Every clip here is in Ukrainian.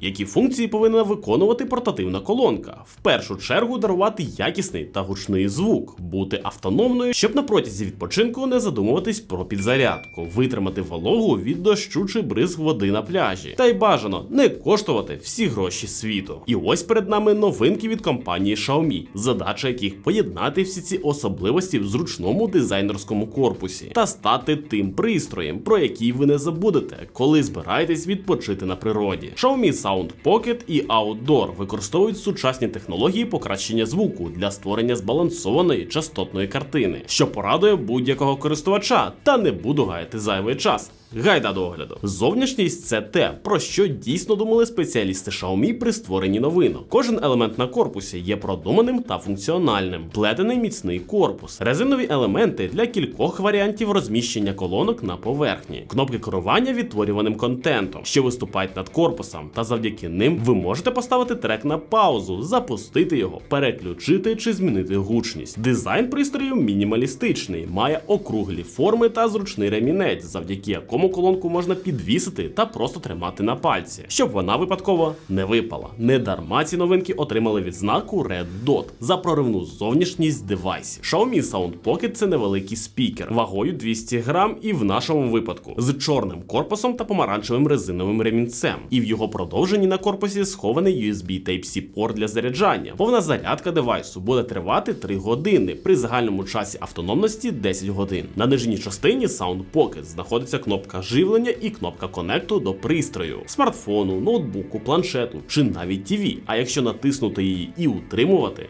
Які функції повинна виконувати портативна колонка? В першу чергу дарувати якісний та гучний звук, бути автономною, щоб на протязі відпочинку не задумуватись про підзарядку, витримати вологу від дощу чи бризг води на пляжі, та й бажано не коштувати всі гроші світу. І ось перед нами новинки від компанії Xiaomi, задача яких поєднати всі ці особливості в зручному дизайнерському корпусі та стати тим пристроєм, про який ви не забудете, коли збираєтесь відпочити на природі. Xiaomi Sound Pocket і Outdoor використовують сучасні технології покращення звуку для створення збалансованої частотної картини, що порадує будь-якого користувача, та не буду гаяти зайвий час. Гайда до огляду. Зовнішність це те, про що дійсно думали спеціалісти Xiaomi при створенні новинок. Кожен елемент на корпусі є продуманим та функціональним, плетений міцний корпус, резинові елементи для кількох варіантів розміщення колонок на поверхні, кнопки керування відтворюваним контентом, що виступають над корпусом, та завдяки ним ви можете поставити трек на паузу, запустити його, переключити чи змінити гучність. Дизайн пристрою мінімалістичний, має округлі форми та зручний ремінець, завдяки якому колонку можна підвісити та просто тримати на пальці, щоб вона випадково не випала. Не дарма ці новинки отримали відзнаку Red Dot за проривну зовнішність девайсів. Xiaomi Sound Pocket – це невеликий спікер вагою 200 грам і в нашому випадку з чорним корпусом та помаранчевим резиновим ремінцем. І в його продовженні на корпусі схований USB Type-C порт для заряджання. Повна зарядка девайсу буде тривати 3 години при загальному часі автономності 10 годин. На нижній частині Sound Pocket знаходиться кнопка живлення і кнопка конекту до пристрою, смартфону, ноутбуку, планшету чи навіть TV. А якщо натиснути її і утримувати.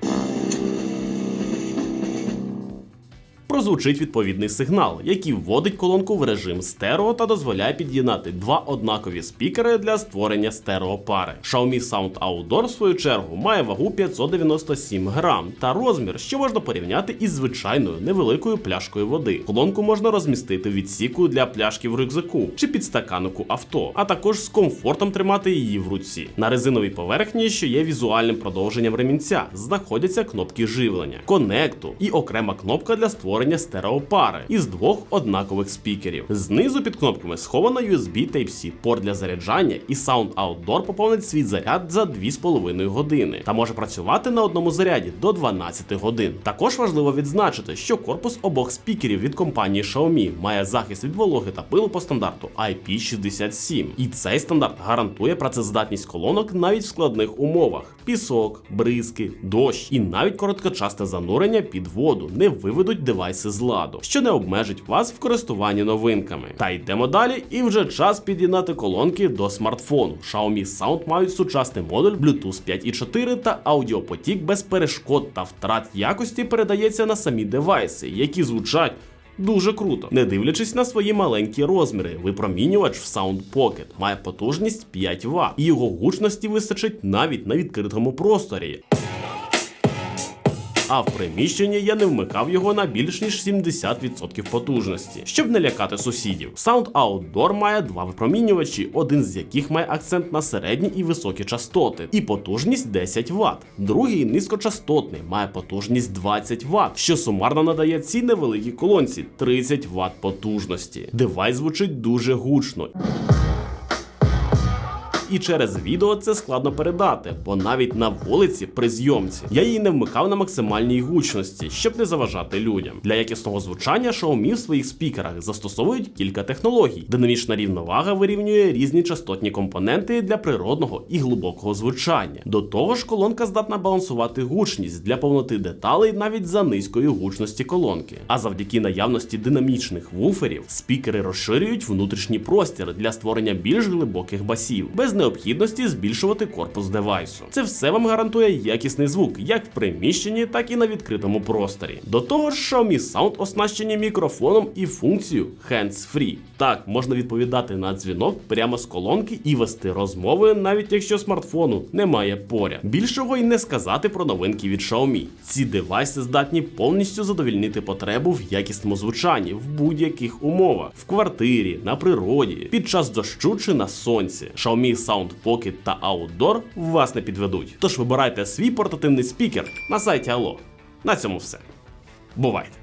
Прозвучить відповідний сигнал, який вводить колонку в режим стерео та дозволяє під'єднати два однакові спікери для створення стереопари. Xiaomi Sound Outdoor, в свою чергу, має вагу 597 грам та розмір, що можна порівняти із звичайною невеликою пляшкою води. Колонку можна розмістити в відсіку для пляшки в рюкзаку чи підстаканнику авто, а також з комфортом тримати її в руці. На резиновій поверхні, що є візуальним продовженням ремінця, знаходяться кнопки живлення, конекту і окрема кнопка для створення створення стереопари із двох однакових спікерів. Знизу під кнопками сховано USB Type-C порт для заряджання, і Sound Outdoor поповнить свій заряд за 2,5 години та може працювати на одному заряді до 12 годин. Також важливо відзначити, що корпус обох спікерів від компанії Xiaomi має захист від вологи та пилу по стандарту IP67. І цей стандарт гарантує працездатність колонок навіть в складних умовах: пісок, бризки, дощ і навіть короткочасне занурення під воду не виведуть девайси з ладу, що не обмежить вас в користуванні новинками. Та йдемо далі, і вже час під'єднати колонки до смартфону. Xiaomi Sound мають сучасний модуль Bluetooth 5.4 та аудіопотік без перешкод та втрат якості передається на самі девайси, які звучать. Дуже круто, не дивлячись на свої маленькі розміри, випромінювач в Sound Pocket має потужність 5 Вт, і його гучності вистачить навіть на відкритому просторі а в приміщенні я не вмикав його на більш ніж 70% потужності, щоб не лякати сусідів. Sound Outdoor має два випромінювачі, один з яких має акцент на середні і високі частоти, і потужність 10 Вт. Другий низькочастотний має потужність 20 Вт, що сумарно надає цій невеликій колонці 30 Вт потужності. Девайс звучить дуже гучно і через відео це складно передати, бо навіть на вулиці при зйомці я її не вмикав на максимальній гучності, щоб не заважати людям. Для якісного звучання Xiaomi в своїх спікерах застосовують кілька технологій. Динамічна рівновага вирівнює різні частотні компоненти для природного і глибокого звучання. До того ж, колонка здатна балансувати гучність для повноти деталей навіть за низької гучності колонки. А завдяки наявності динамічних вуферів спікери розширюють внутрішній простір для створення більш глибоких басів. без необхідності збільшувати корпус девайсу. Це все вам гарантує якісний звук, як в приміщенні, так і на відкритому просторі. До того ж, Xiaomi Sound оснащені мікрофоном і функцією Hands Free. Так, можна відповідати на дзвінок прямо з колонки і вести розмови, навіть якщо смартфону немає поряд. Більшого й не сказати про новинки від Xiaomi. Ці девайси здатні повністю задовільнити потребу в якісному звучанні в будь-яких умовах в квартирі, на природі, під час дощу чи на сонці. Xiaomi Sound Pocket та Outdoor вас не підведуть. Тож вибирайте свій портативний спікер на сайті Allo. На цьому все. Бувайте!